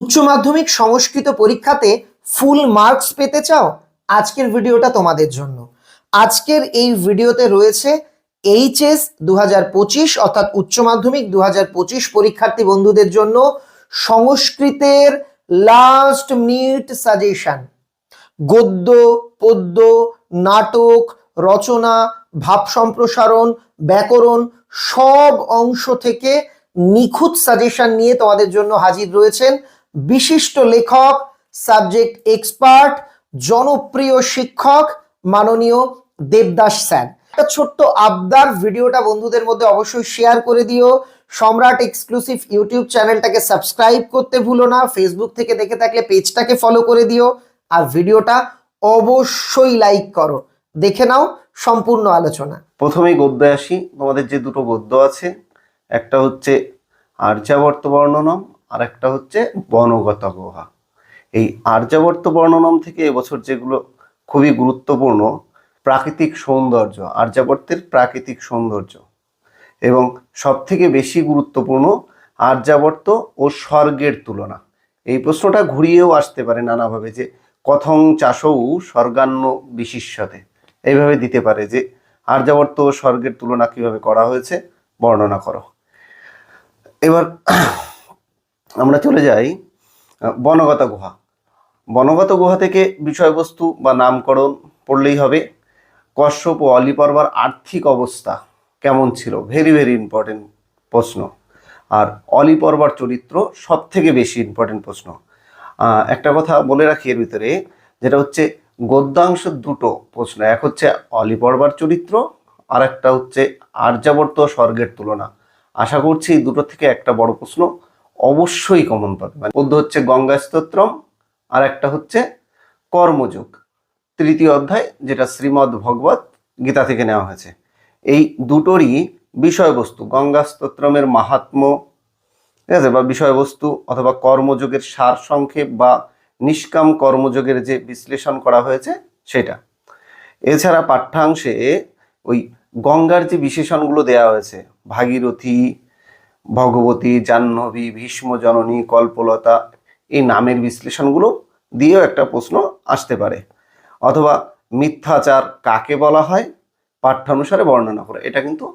উচ্চ মাধ্যমিক সংস্কৃত পরীক্ষাতে ফুল মার্কস পেতে চাও? আজকের ভিডিওটা তোমাদের জন্য। আজকের এই ভিডিওতে রয়েছে এইচএস দু হাজার পঁচিশ, অর্থাৎ উচ্চ মাধ্যমিক দু হাজার পঁচিশ পরীক্ষার্থী বন্ধুদের জন্য সংস্কৃতের লাস্ট মিনিট সাজেশন গদ্য, পদ্য, নাটক, রচনা, ভাব সম্প্রসারণ, ব্যাকরণ সব অংশ থেকে নিখুঁত সাজেশন নিয়ে তোমাদের জন্য হাজির রয়েছেন বিশিষ্ট লেখক, সাবজেক্ট এক্সপার্ট, জনপ্রিয় শিক্ষক, মাননীয় দেবদাস স্যার। একটা ছোট্ট আবদার ভিডিওটা বন্ধুদের মধ্যে অবশ্যই শেয়ার করে দিও। সম্রাট এক্সক্লুসিভ ইউটিউব চ্যানেলটাকে সাবস্ক্রাইব করতে ভুলো না, ফেসবুক থেকে দেখে থাকলে পেজটাকে ফলো করে দিও আর ভিডিওটা অবশ্যই লাইক করো। দেখে নাও সম্পূর্ণ আলোচনা। প্রথমেই গদ্যে আসি, তোমাদের যে দুটো গদ্য আছে, একটা হচ্ছে আর্যাবর্ত বর্ণনম আর একটা হচ্ছে বনগত গুহা এই আর্যাবর্ত বর্ণনম থেকে এবছর যেগুলো খুবই গুরুত্বপূর্ণ, প্রাকৃতিক সৌন্দর্য, আর্যাবর্তের প্রাকৃতিক সৌন্দর্য এবং সব থেকে বেশি গুরুত্বপূর্ণ আর্যাবর্ত ও স্বর্গের তুলনা। এই প্রশ্নটা ঘুরিয়েও আসতে পারে নানাভাবে যে কথং চাষৌ স্বর্গান্ন বিশিষ্যতে। এইভাবে দিতে পারে যে আর্যাবর্ত ও স্বর্গের তুলনা কীভাবে করা হয়েছে, বর্ণনা করো। এবার আমরা চলে যাই বনগত গুহা। বনগত গুহা থেকে বিষয়বস্তু বা নামকরণ পড়লেই হবে। কশ্যপ ও অলিপর্বার আর্থিক অবস্থা কেমন ছিল? ভেরি ভেরি ইম্পর্টেন্ট প্রশ্ন। আর অলিপর্বার চরিত্র সব থেকে বেশি ইম্পর্টেন্ট প্রশ্ন। একটা কথা বলে রাখি এর ভিতরে, যেটা হচ্ছে গদ্যাংশ দুটো প্রশ্ন। এক হচ্ছে অলিপর্বার চরিত্র আর একটা হচ্ছে আর্যাবর্ত স্বর্গের তুলনা। আশা করছি এই দুটো থেকে একটা বড় প্রশ্ন। অবশ্যই কমন পাবে। মানে পদ্য হচ্ছে গঙ্গা স্তোত্রম, আর একটা হচ্ছে কর্মযোগ। তৃতীয় অধ্যায়, যেটা শ্রীমদ্ ভগবত গীতা থেকে নেওয়া হয়েছে। এই দুটোরই বিষয়বস্তু, গঙ্গা স্তোত্রমের মাহাত্ম্য ঠিক আছে, বা বিষয়বস্তু, অথবা কর্মযোগের সার সংক্ষেপ বা নিষ্কাম কর্মযোগের যে বিশ্লেষণ করা হয়েছে, সেটা। এছাড়া পাঠ্যাংশে ওই গঙ্গার যে বিশেষণগুলো দেওয়া হয়েছে, ভাগীরথী ভগবতী, জাহ্নবী ভীষ্ম জননী কল্পলতা এই নামের বিশ্লেষণগুলো দিয়েও একটা প্রশ্ন আসতে পারে। অথবা মিথ্যাচার কাকে বলা হয়? পাঠ্যানুসারে বর্ণনা করে। এটা কিন্তু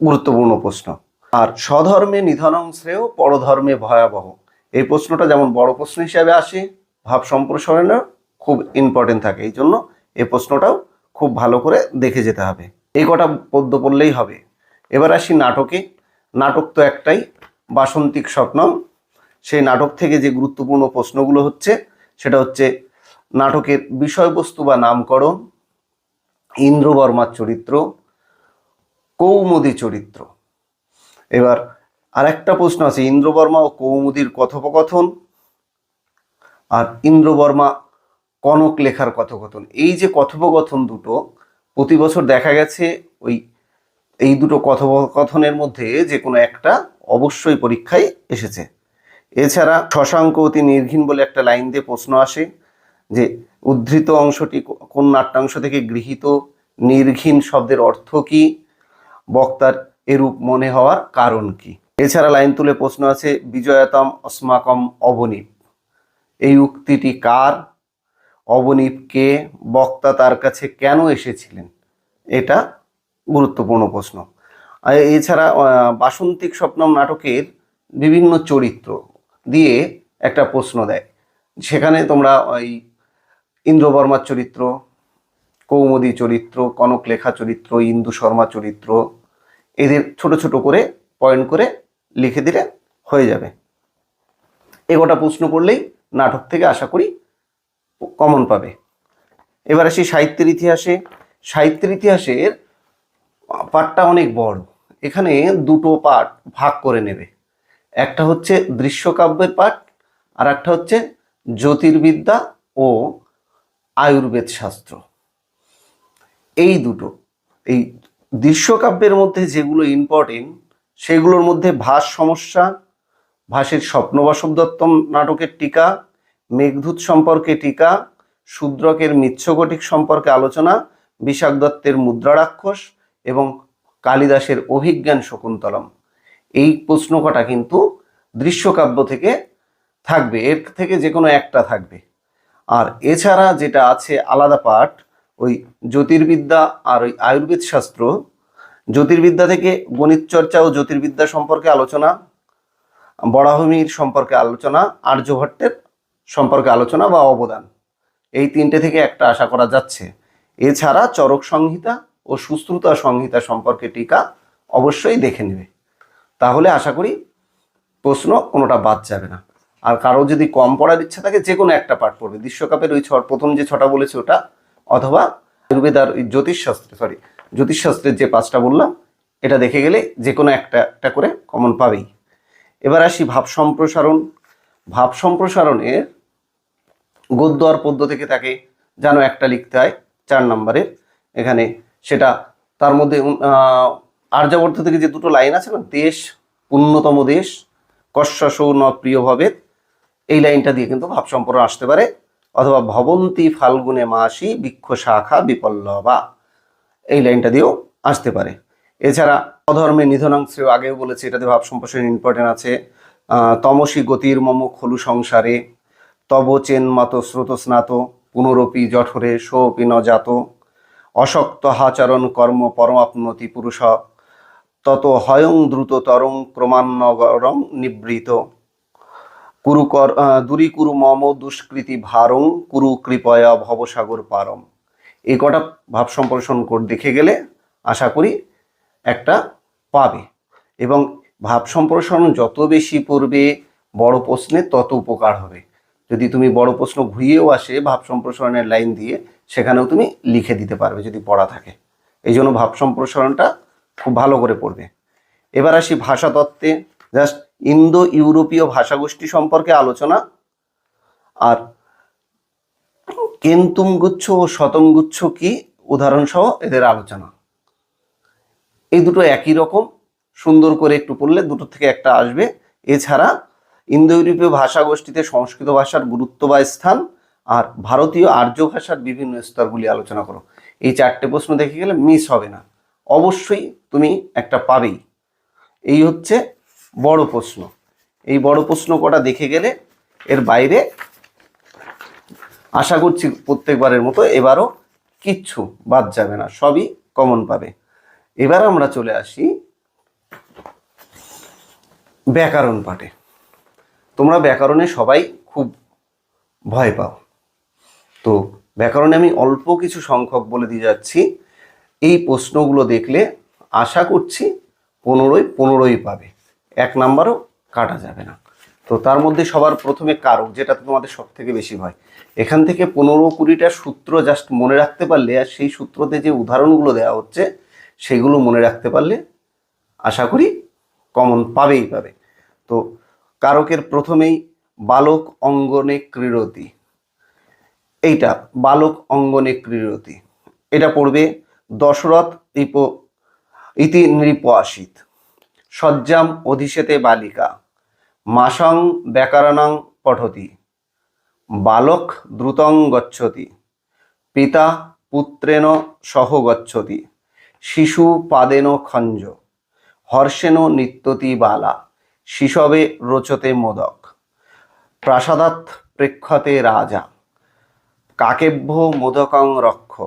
গুরুত্বপূর্ণ প্রশ্ন। আর স্বধর্মে নিধনং শ্রেয়, পরধর্মে ভয়াবহ। এই প্রশ্নটা যেমন বড় প্রশ্ন হিসাবে আসে, ভাব সম্প্রসারণের খুব ইম্পর্টেন্ট থাকে। এই জন্য এই প্রশ্নটাও খুব ভালো করে দেখে যেতে হবে। এই কটা পদ্য পড়লেই হবে। এবার আসি নাটকে। নাটক তো একটাই, বাসন্তিক স্বপ্নম সেই নাটক থেকে যে গুরুত্বপূর্ণ প্রশ্নগুলো হচ্ছে, সেটা হচ্ছে নাটকের বিষয়বস্তু বা নামকরণ ইন্দ্রবর্মার চরিত্র, কৌমুদী চরিত্র। এবার আরেকটা প্রশ্ন আছে ইন্দ্রবর্মা ও কৌমুদীর কথোপকথন আর ইন্দ্রবর্মা কনক লেখার কথোপকথন। এই যে কথোপকথন দুটো, প্রতি বছর দেখা গেছে ওই এই দুটো কথোপকথনের মধ্যে যে কোনো একটা অবশ্যই পরীক্ষায় এসেছে। এছাড়া শশাঙ্ক অতি নির্ঘিন বলে একটা লাইন দিয়ে প্রশ্ন আসে যে, উদ্ধৃত অংশটি কোন নাট্যাংশ থেকে গৃহীত? নির্ঘিন শব্দের অর্থ কি? বক্তার এরূপ মনে হওয়ার কারণ কি? এছাড়া লাইন তুলে প্রশ্ন আছে, বিজয়তম অস্মাকম অবনীপ এই উক্তিটি কার? অবনীপ কে? বক্তা তার কাছে কেন এসেছিলেন? এটা গুরুত্বপূর্ণ প্রশ্ন। এছাড়া বাসন্তিক স্বপ্নম নাটকের বিভিন্ন চরিত্র দিয়ে একটা প্রশ্ন দেয়। সেখানে তোমরা ওই ইন্দ্রবর্মার চরিত্র, কৌমদী চরিত্র, কনক লেখা চরিত্র, ইন্দু শর্মা চরিত্র, এদের ছোট ছোট করে পয়েন্ট করে লিখে দিলে হয়ে যাবে। এগোটা প্রশ্ন করলেই নাটক থেকে আশা করি কমন পাবে। এবার আসি সাহিত্যের ইতিহাসে। সাহিত্যের ইতিহাসের পাঠটা অনেক বড়। এখানে দুটো পাঠ ভাগ করে নেবে। একটা হচ্ছে দৃশ্যকাব্যের পাঠ আর একটা হচ্ছে জ্যোতির্বিদ্যা ও আয়ুর্বেদ শাস্ত্র এই দুটো। এই দৃশ্যকাব্যের মধ্যে যেগুলো ইম্পর্টেন্ট সেগুলোর মধ্যে ভাস সমস্যা, ভাসের স্বপ্নবাসব দত্তম নাটকের টিকা, মেঘদূত সম্পর্কে টিকা, শূদ্রকের মিচ্ছকটিক সম্পর্কে আলোচনা বিশাখ দত্তের মুদ্রারাক্ষস এবং কালিদাসের অভিজ্ঞান শকুন্তলম। এই প্রশ্ন কটা কিন্তু দৃশ্যকাব্য থেকে থাকবে, এর থেকে যে কোনো একটা থাকবে। আর এছাড়া যেটা আছে আলাদা পাঠ, ওই জ্যোতির্বিদ্যা আর ওই আয়ুর্বেদ শাস্ত্র। জ্যোতির্বিদ্যা থেকে গণিত চর্চা ও জ্যোতির্বিদ্যা সম্পর্কে আলোচনা বরাহমির সম্পর্কে আলোচনা, আর্যভট্টের সম্পর্কে আলোচনা বা অবদান। এই তিনটে থেকে একটা আশা করা যাচ্ছে। এছাড়া চরক সংহিতা ও সুশ্রুতা সংহিতা সম্পর্কে টিকা অবশ্যই দেখে নেবে। তাহলে আশা করি প্রশ্ন কোনোটা বাদ যাবে না। আর কারও যদি কম পড়ার ইচ্ছা থাকে, যে কোনো একটা পাঠ পড়বে। বিশ্বকাপের ওই ছ, প্রথম যে ছটা বলেছে ওটা, অথবা আয়ুর্বেদ আর জ্যোতিষশাস্ত্রে সরি জ্যোতিষশাস্ত্রের যে পাঁচটা বললাম, এটা দেখে গেলে যে কোনো একটা একটা করে কমন পাবেই। এবার আসি ভাব সম্প্রসারণ। ভাব সম্প্রসারণের গদ্য আর পদ্য থেকে তাকে যেন একটা লিখতে হয় চার নম্বরের। এখানে সেটা তার মধ্যে আর্যাবর্ত থেকে যে দুটো লাইন আছে না, দেশ উন্নতম দেশ কশ্বসৌ ন প্রিয় ভবেদ, এই লাইনটা দিয়ে কিন্তু ভাব সম্পর্ক আসতে পারে। অথবা ভবন্তী ফাল্গুনে মাসি বৃক্ষ শাখা বিপল্লবা, এই লাইনটা দিয়েও আসতে পারে। এছাড়া অধর্মে নিধনাংশ আগেও বলেছে, এটাতে ভাব সম্প্রসারণ ইম্পর্টেন্ট আছে। তমসী গতির মম খলু সংসারে, তব চেন মত স্রোত স্নাত, পুনরপি জঠরে সোপি ন জাত অশক্ত হাচরণ কর্ম পরমাপ্নতি পুরুষ তত হয়ং দ্রুত তরং ক্রমান্নগরং নিবৃত। কুরু কর আহ, দূরী কুরু মম দুষ্কৃতি ভারং কুরু কৃপয়া ভবসাগর পারম। এই কটা ভাব সম্প্রসারণ কোড দেখে গেলে আশা করি একটা পাবে। এবং ভাব সম্প্রসারণ যত বেশি পড়বে বড় প্রশ্নে তত উপকার হবে। যদি তুমি বড় প্রশ্ন ঘুরিয়েও আসে ভাব সম্প্রসারণের লাইন দিয়ে, সেখানেও তুমি লিখে দিতে পারবে যদি পড়া থাকে। এই জন্য ভাব সম্প্রসারণটা খুব ভালো করে পড়বে। এবার আসি ভাষাতত্ত্বে জাস্ট ইন্দো ইউরোপীয় ভাষাগোষ্ঠী সম্পর্কে আলোচনা। আর কেন্তুম গুচ্ছ ও শতম গুচ্ছ কি? উদাহরণ সহ এদের আলোচনা। এই দুটো একই রকম। সুন্দর করে একটু পড়লে দুটো থেকে একটা আসবে। এছাড়া ইন্দো ইউরোপীয় ভাষাগোষ্ঠীতে সংস্কৃত ভাষার গুরুত্ব বা স্থান আর ভারতীয় আর্য ভাষার বিভিন্ন স্তরগুলি আলোচনা করো। এই চারটে প্রশ্ন দেখে গেলে মিস হবে না। অবশ্যই তুমি একটা পাবেই। এই হচ্ছে বড় প্রশ্ন। এই বড় প্রশ্ন কটা দেখে গেলে এর বাইরে আশা করছি প্রত্যেকবারের মতো এবারও কিচ্ছু বাদ যাবে না, সবই কমন পাবে। এবার আমরা চলে আসি ব্যাকরণ পাঠে। তোমরা ব্যাকরণে সবাই খুব ভয় পাও। তো ব্যাকরণে আমি অল্প কিছু সংখ্যক বলে দিয়ে যাচ্ছি। এই প্রশ্নগুলো দেখলে আশা করছি পনেরোই পনেরোই পাবে। এক নাম্বারও কাটা যাবে না। তো তার মধ্যে সবার প্রথমে কারক, যেটা তোমাদের সব থেকে বেশি ভয়। এখান থেকে পনেরো কুড়িটা সূত্র জাস্ট মনে রাখতে পারলে আর সেই সূত্রতে যে উদাহরণগুলো দেওয়া হচ্ছে, সেগুলো মনে রাখতে পারলে আশা করি কমন পাবেই পাবে। তো কারকের প্রথমেই বালক অঙ্গনে ক্রীড়তি। এইটা, বালক অঙ্গনে ক্রীড়তি। এটা পড়বে দশরথ ইপ, ইতি নৃপ আসিত সজ্জাম অধিষেতে বালিকা। মাসং ব্যাকরণং পঠতি। বালক দ্রুতং গচ্ছতি। পিতা পুত্রেণ সহ গচ্ছতি। শিশু পাদেন খঞ্জ। হর্ষেন নিত্যতি বালা। শিশবে রোচতে মোদক। প্রাসাদাত প্রেক্ষতে রাজা। কাকেভ্য মোদকং রক্ষ।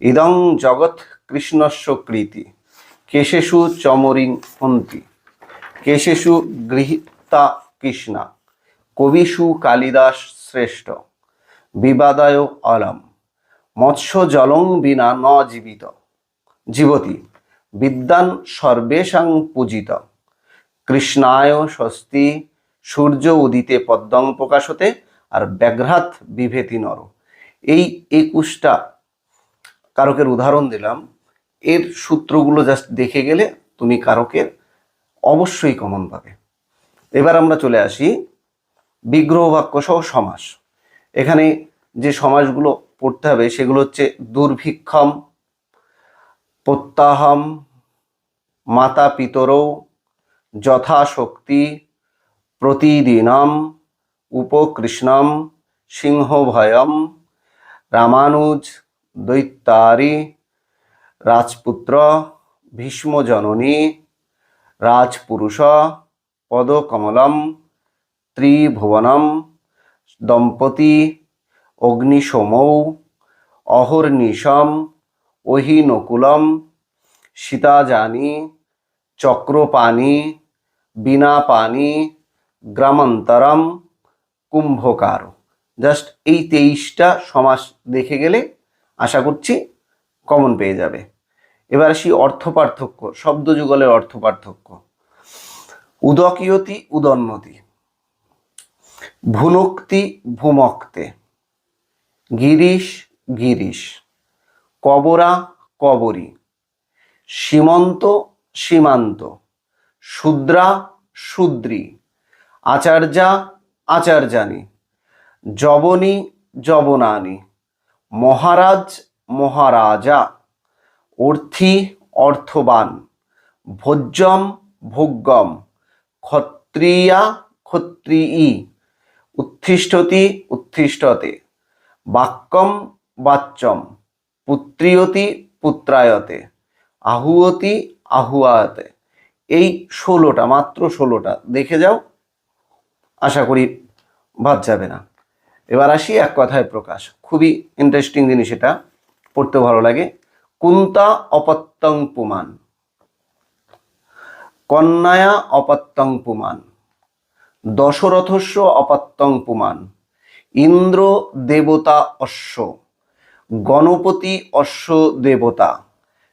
ইদং জগৎ কৃষ্ণস্য কৃতি। কেশেষু চমরিং হন্তি। কেশেষু গৃহীতা কৃষ্ণা। কবিষু কালিদাস শ্রেষ্ঠ। বিবাদায় অলম। মৎস্য জলং বিনা ন জীবিত। জীবতি। বিদ্যান সর্বেশাং পূজিত। কৃষ্ণায় স্বস্তি, সূর্য উদিতে পদ্মং প্রকাশতে, আর ব্যাঘ্রাত বিভেতি নর। এই একুশটা কারকের উদাহরণ দিলাম। এর সূত্রগুলো জাস্ট দেখে গেলে তুমি কারকের অবশ্যই কমন পাবে। এবার আমরা চলে আসি বিগ্রহ বাক্য সহ সমাস। এখানে যে সমাসগুলো পড়তে হবে সেগুলো হচ্ছে দুর্ভিক্ষম, প্রত্যাহম, মাতা পিতরৌ যথাশক্তি প্রতিদিনম উপকৃষ্ণম সিংহভয়ম রামানুজ দৈত্যারি রাজপুত্র ভীষ্মজননী রাজপুরুষ পদকমলম ত্রিভুবনম দম্পতি অগ্নিসোমৌ অহর্নিশম অহিনকুলম সীতাজানি চক্রপাণি বীণাপানি গ্রামান্তরম, কুম্ভকার। জাস্ট এই তেইশটা সমাস দেখে গেলে আশা করছি কমন পেয়ে যাবে। এবার আসি অর্থ পার্থক্য শব্দ যুগলের অর্থ পার্থক্য উদকীয়তি, উদন্নতি। ভুনুক্তি, ভূমক্তে। গিরিশ গিরিশ। কবরা, কবরী। সীমন্ত, সীমান্ত। শূদ্রা শূদ্রী। আচার্যা আচার্যানি জবনী জবনানি। মহারাজ মহারাজা। অর্থী অর্থবান। ভোজ্যম ভোগ্যম। ক্ষত্রিয়া ক্ষত্রিয়ী। উত্থিষ্ঠতি উত্থিষ্ঠতে বাক্যম বাচ্যম। পুত্রিয়তি পুত্রায়তে। আহুয়তি আহুয়াতে। এই ষোলোটা, মাত্র ষোলোটা। দেখে যাও, আশা করি বাদ যাবে না। এবার আসি এক কথায় প্রকাশ। খুবই ইন্টারেস্টিং জিনিস এটা পড়তে ভালো লাগে। কুন্তা অপত্যং পুমান। কন্যায়া অপত্যং পুমান। দশরথস্য অপত্যং পুমান। ইন্দ্র দেবতা অশ্ব। গণপতি অশ্ব দেবতা।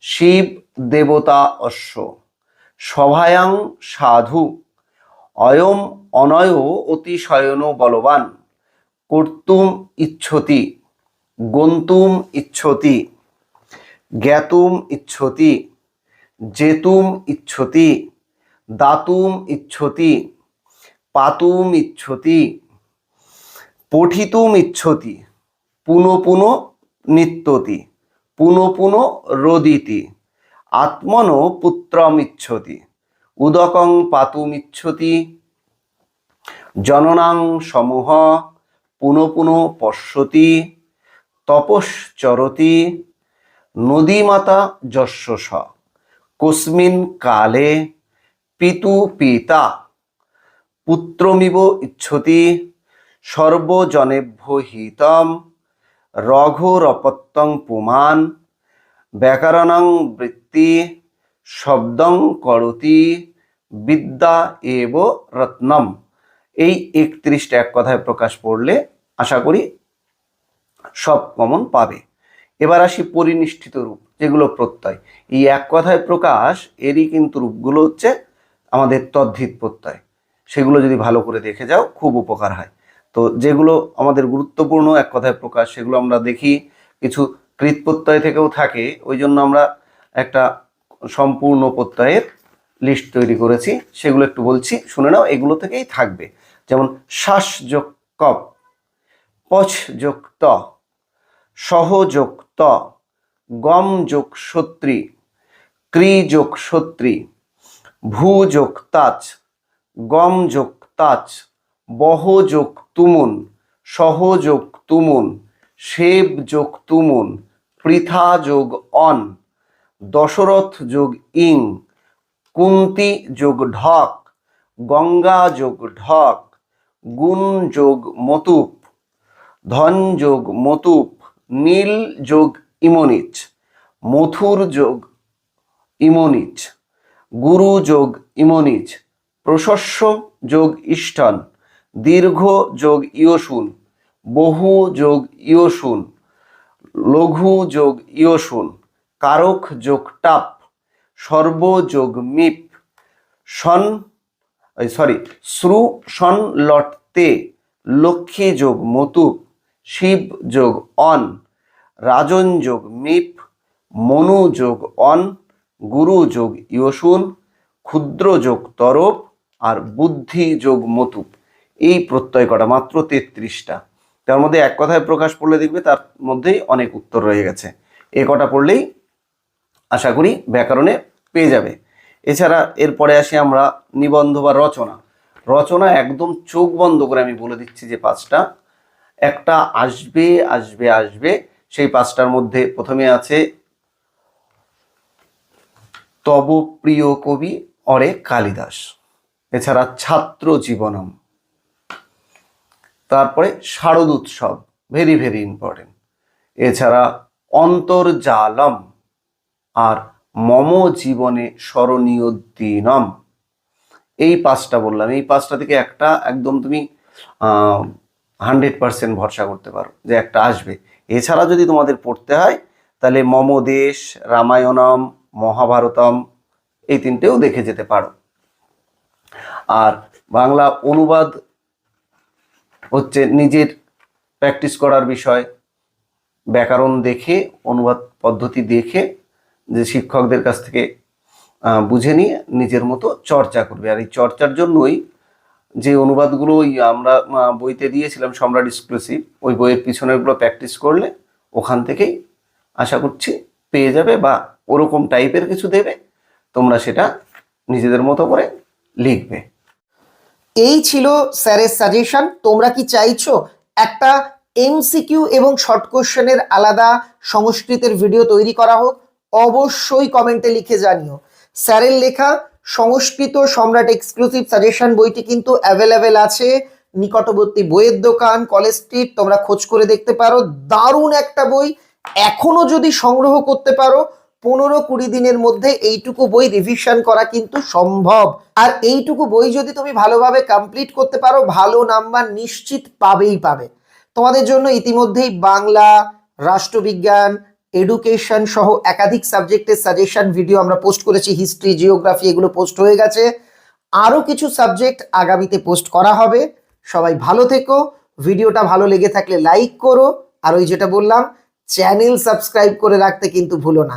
শিব দেবতা অশ্ব। সভায়াং সাধু। অয়ম অনয় অতিশয়ন বলবান। কর্তুম ইচ্ছতি, গন্তুম ইচ্ছতি, জ্ঞাতুম ইচ্ছতি, জেতুম ইচ্ছতি, দাতুম ইচ্ছতি, পাতুম ইচ্ছতি, পঠিতুম ইচ্ছতি, পুনঃ নিত্যতি পুনঃ রোদিতি। আত্মন পুত্রম ইচ্ছতি উদকং পাতুমিচ্ছতি, জননাং সমূহ পুনঃ পুনঃ পশ্যতি, তপশ্চরতি, নদীমাতা যস্য স কস্মিন কালে পিতু পিতা, পুত্রমিব ইচ্ছতি, সর্বজনেভ্য হিতম রঘুরপত্যং পুমান ব্যাকরণং বৃত্তি শব্দং করতি বিদ্যা এব রত্নম। এই একত্রিশটা এক কথায় প্রকাশ পড়লে আশা করি সব কমন পাবে। এবার আসি পরিনিষ্ঠিত রূপ, যেগুলো প্রত্যয়। এই এক কথায় প্রকাশ, এরই কিন্তু রূপগুলো হচ্ছে আমাদের তদ্ধিত প্রত্যয়। সেগুলো যদি ভালো করে দেখে যাও, খুব উপকার হয়। তো যেগুলো আমাদের গুরুত্বপূর্ণ এক কথায় প্রকাশ, সেগুলো আমরা দেখি। কিছু কৃত প্রত্যয় থেকেও থাকে ওই জন্য আমরা একটা সম্পূর্ণ প্রত্যয়ের লিস্ট তৈরি করেছি, সেগুলো একটু বলছি, শুনে নাও, এগুলো থেকেই থাকবে। যেমন শ্বাস যোগ কপ পছ যোগ ত, সহ যোগ ত, গম যোগ সত্রী ক্রি যোগ সত্রী, ভূ যোগ তাচ, গম যোগ তাচ, বহ যোগ তুমুন, সহ যোগ তুমুন, সেব যোগ তুমুন পৃথা যোগ অন, দশরথ যোগ ইং, কুন্তি যোগ ঢক, গঙ্গা যোগ ঢক, গুণ যোগ মতুপ, ধন যোগ মতুপ, নীল যোগ ইমনিচ, মথুর যোগ ইমনিচ, গুরু যোগ ইমনিচ, প্রশস্য যোগ ইষ্টন, দীর্ঘ যোগ ইয়সুন, বহু যোগ ইয়সুন। লঘু যোগ ইয়সুন, কারক যোগ টাপ, সর্ব যোগ মিপ, সন সরি শ্রু, সন লট তে লক্ষ্মী যোগ মতুপ, শিব যোগ অন, রাজন যোগ মিপ, মনু যোগ অন, গুরু যোগ ইয়সুন, ক্ষুদ্র যোগ তরফ আর বুদ্ধি যোগ মতুপ। এই প্রত্যয় কটা মাত্র তেত্রিশটা। তার মধ্যে এক কথায় প্রকাশ পড়লে দেখবে তার মধ্যেই অনেক উত্তর রয়ে গেছে। এ কটা পড়লেই আশা করি ব্যাকরণে পেয়ে যাবে। এছাড়া এরপরে আসি আমরা নিবন্ধ বা রচনা। রচনা একদম চোখ বন্ধ করে আমি বলে দিচ্ছি যে পাঁচটা। একটা আসবে আসবে আসবে, সেই পাঁচটার মধ্যে প্রথমে আছে তব প্রিয় কবি অরে কালিদাস। এছাড়া ছাত্র জীবনম। তারপরে শারদ উৎসব ভেরি ভেরি ইম্পর্টেন্ট এছাড়া অন্তর্জালম আর মম জীবনে স্মরণীয় দিনম। এই পাঁচটা বললাম। এই পাঁচটা থেকে একটা একদম তুমি হান্ড্রেড পার্সেন্ট ভরসা করতে পারো যে একটা আসবে। এছাড়া যদি তোমাদের পড়তে হয়, তাহলে মম দেশ, রামায়ণম, মহাভারতম, এই তিনটেও দেখে যেতে পারো। আর বাংলা অনুবাদ হচ্ছে নিজের প্র্যাকটিস করার বিষয়, ব্যাকরণ দেখে, অনুবাদ পদ্ধতি দেখে, যে শিক্ষকদের কাছ থেকে বুঝে নিয়ে নিজের মতো চর্চা করবে। আর এই চর্চার জন্যই যে অনুবাদগুলো ওই আমরা বইতে দিয়েছিলাম, সম্রাট এক্সক্লুসিভ ওই বইয়ের পিছনেরগুলো প্র্যাকটিস করলে ওখান থেকেই আশা করছি পেয়ে যাবে বা ওরকম টাইপের কিছু দেবে, তোমরা সেটা নিজেদের মতো করে লিখবে। এই ছিল স্যারের সাজেশন তোমরা কি চাইছো একটা এমসিকিউ এবং শর্ট কোশ্চেনের আলাদা সংস্কৃতের ভিডিও তৈরি করা হোক, অবশ্যই কমেন্টে লিখে জানিও। স্যারের লেখা সংস্কৃত সম্রাট এক্সক্লুসিভ সাজেশন বইটি কিন্তু অ্যাভেলেবেল আছে, নিকটবর্তী বইয়ের দোকান কলেজ স্ট্রিট তোমরা খোঁজ করে দেখতে পারো। দারুণ একটা বই। এখনও যদি সংগ্রহ করতে পারো পনেরো কুড়ি দিনের মধ্যে এইটুকু বই রিভিশন করা কিন্তু সম্ভব। আর এইটুকু বই যদি তুমি ভালোভাবে কমপ্লিট করতে পারো, ভালো নাম্বার নিশ্চিত পাবেই পাবে। তোমাদের জন্য ইতিমধ্যেই বাংলা, রাষ্ট্রবিজ্ঞান এডুকেশন সহ একাধিক সাবজেক্টের সাজেশন ভিডিও আমরা পোস্ট করেছি। হিস্ট্রি জিওগ্রাফি এগুলো পোস্ট হয়ে গেছে। আরও কিছু সাবজেক্ট আগামীতে পোস্ট করা হবে। সবাই ভালো থেকো। ভিডিওটা ভালো লেগে থাকলে লাইক করো। আর ওই যেটা বললাম চ্যানেল সাবস্ক্রাইব করে রাখতে কিন্তু ভুলো না।